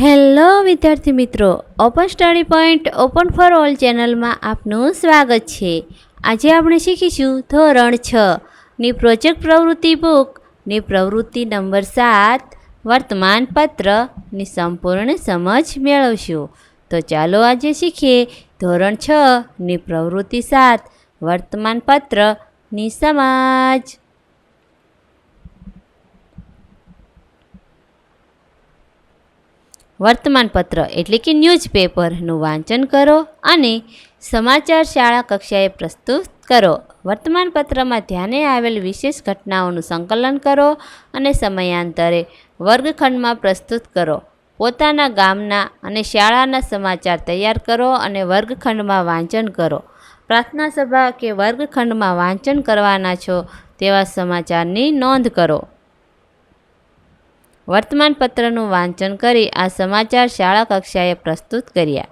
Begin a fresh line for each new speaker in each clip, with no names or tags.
Hello વિદ્યાર્થી મિત્રો open study point open for all ચેનલમાં આપનું સ્વાગત છે. આજે આપણે શીખીશું ધોરણ છ, ની પ્રોજેક્ટ પ્રવૃત્તિ બુકની પ્રવૃત્તિ નંબર સાત વર્તમાનપત્રની સંપૂર્ણ સમજ મેળવશું. તો ચાલો આજે શીખીએ ધોરણ છ, ની પ્રવૃત્તિ સાત વર્તમાનપત્રની સમજ. વર્તમાનપત્ર એટલે કે ન્યૂઝપેપરનું વાંચન કરો અને સમાચાર શાળા કક્ષાએ પ્રસ્તુત કરો. વર્તમાનપત્રમાં ધ્યાને આવેલ વિશેષ ઘટનાઓનું સંકલન કરો અને સમયાંતરે વર્ગખંડમાં પ્રસ્તુત કરો. પોતાના ગામના અને શાળાના સમાચાર તૈયાર કરો અને વર્ગખંડમાં વાંચન કરો. પ્રાર્થના સભા કે વર્ગખંડમાં વાંચન કરવાના છો તેવા સમાચારની નોંધ કરો. વર્તમાનપત્રનું વાંચન કરી આ સમાચાર શાળા કક્ષાએ પ્રસ્તુત કર્યા.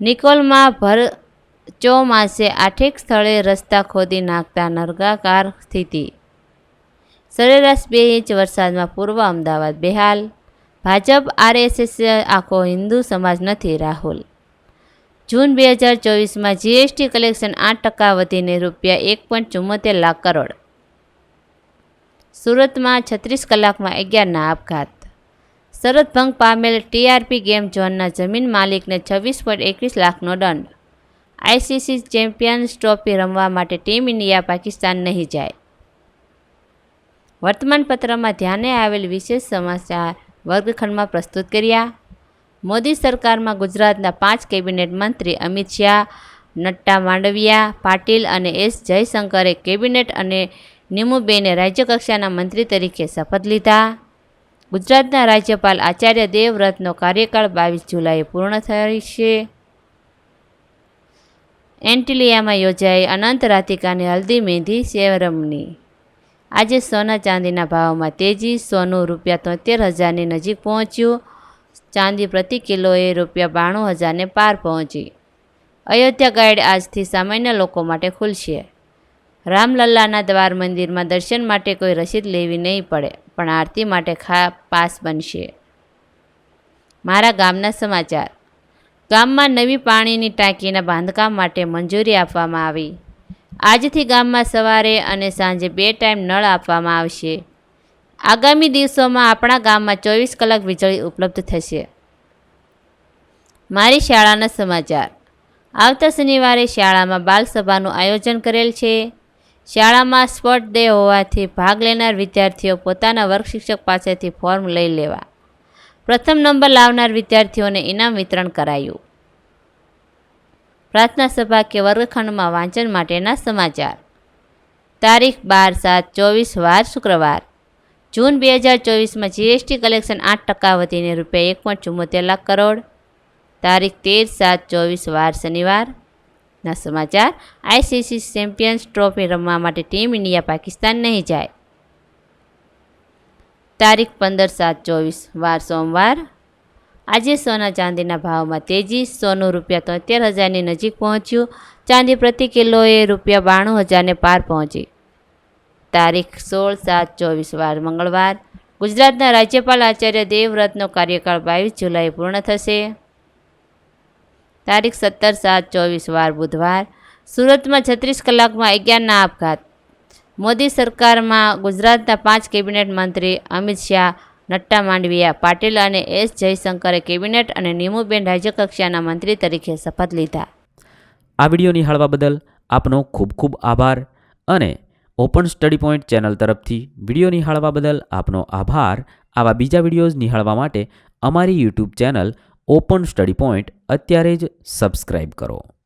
નિકોલમાં ભર ચોમાસે આઠેક સ્થળે રસ્તા ખોદી નાખતા નર્ગાકાર સ્થિતિ. સરેરાશ બે ઇંચ વરસાદમાં પૂર્વ અમદાવાદ બેહાલ, ભાજપ, આરએસએસ આખો હિન્દુ સમાજ નથી, રાહુલ. જૂન બે હજાર ચોવીસમાં જીએસટી કલેક્શન આઠ ટકા વધીને રૂપિયા એક પોઈન્ટ ચુમ્મોતેર લાખ કરોડ. સુરતમાં છત્રીસ કલાકમાં અગિયારના આપઘાત. શરત ભંગ પામેલ ટીઆરપી ગેમ ઝોનના જમીન માલિકને છવ્વીસ પોઈન્ટ એકવીસ લાખનો દંડ. આઈસીસી ચેમ્પિયન્સ ટ્રોફી રમવા માટે ટીમ ઇન્ડિયા પાકિસ્તાન નહીં જાય. વર્તમાનપત્રમાં ધ્યાને આવેલ વિશેષ સમાચાર વર્ગખંડમાં પ્રસ્તુત કર્યા. મોદી સરકારમાં ગુજરાતના પાંચ કેબિનેટ મંત્રી અમિત શાહ નટ્ટા માંડવિયા, પાટીલ અને એસ જયશંકરે કેબિનેટ અને નિમુબેને રાજ્યકક્ષાના મંત્રી તરીકે શપથ લીધા. ગુજરાતના રાજ્યપાલ આચાર્ય દેવવ્રતનો કાર્યકાળ બાવીસ જુલાઈએ પૂર્ણ થયો છે. એન્ટિલિયામાં યોજાઈ અનંત રાધિકાની હલ્દી મહેંદી સેરેમની આજે સોના ચાંદીના ભાવમાં તેજી, સોનું રૂપિયા તોતેર હજારની નજીક પહોંચ્યું. ચાંદી પ્રતિ કિલોએ રૂપિયા બાણું હજારને પાર પહોંચી. અયોધ્યા ગાઈડ આજથી સામાન્ય લોકો માટે ખુલશે. રામલલ્લાના દ્વાર મંદિરમાં દર્શન માટે કોઈ રસીદ લેવી નહીં પડે, પણ આરતી માટે ખા પાસ બનશે. મારા ગામના સમાચાર. ગામમાં નવી પાણીની ટાંકીના બાંધકામ માટે મંજૂરી આપવામાં આવી. આજથી ગામમાં સવારે અને સાંજે બે ટાઈમ નળ આપવામાં આવશે. આગામી દિવસોમાં આપણા ગામમાં ચોવીસ કલાક વીજળી ઉપલબ્ધ થશે. મારી શાળાના સમાચાર. આવતા શનિવારે શાળામાં બાલસભાનું આયોજન કરેલ છે. શાળામાં સ્પોર્ટ ડે હોવાથી ભાગ લેનાર વિદ્યાર્થીઓ પોતાના વર્ગ શિક્ષક પાસેથી ફોર્મ લઈ લેવા. પ્રથમ નંબર લાવનાર વિદ્યાર્થીઓને ઇનામ વિતરણ કરાયું. પ્રાર્થના સભા કે વર્ગખંડમાં વાંચન માટેના સમાચાર. તારીખ બાર સાત ચોવીસ વાર શુક્રવાર. જૂન બે હજાર ચોવીસમાં જીએસટી કલેક્શન આઠ ટકા વધીને રૂપિયા એક પોઈન્ટ ચુમ્મોતેર લાખ કરોડ. તારીખ તેર સાત ચોવીસ વાર શનિવારના સમાચાર, આઈસીસી ચેમ્પિયન્સ ટ્રોફી રમવા માટે ટીમ ઇન્ડિયા પાકિસ્તાન નહીં જાય. તારીખ પંદર સાત ચોવીસ વાર સોમવાર. આજે સોના ચાંદીના ભાવમાં તેજી, સોનું રૂપિયા તોતેર હજારની નજીક પહોંચ્યું. ચાંદી પ્રતિ કિલોએ રૂપિયા બાણું હજારને પાર પહોંચી. તારીખ સોળ સાત ચોવીસ વાર મંગળવાર. ગુજરાતના રાજ્યપાલ આચાર્ય દેવવ્રતનો કાર્યકાળ બાવીસ જુલાઈ પૂર્ણ થશે. તારીખ સત્તર સાત ચોવીસ વાર બુધવાર. સુરતમાં છત્રીસ કલાકમાં અગિયારના આપઘાત. મોદી સરકારમાં ગુજરાતના પાંચ કેબિનેટ મંત્રી અમિત શાહ, નટ્ટા માંડવિયા, પાટીલ અને એસ જયશંકરે કેબિનેટ અને નિમુબેન રાજ્યકક્ષાના મંત્રી તરીકે શપથ લીધા.
આ વીડિયો નિહાળવા બદલ આપનો ખૂબ ખૂબ આભાર અને ઓપન સ્ટડી પોઈન્ટ ચેનલ તરફથી વીડિયો નિહાળવા બદલ આપનો આભાર. આવા બીજા વિડીયોઝ નિહાળવા માટે અમારી YouTube channel open study point અત્યારે જ સબસ્ક્રાઈબ કરો.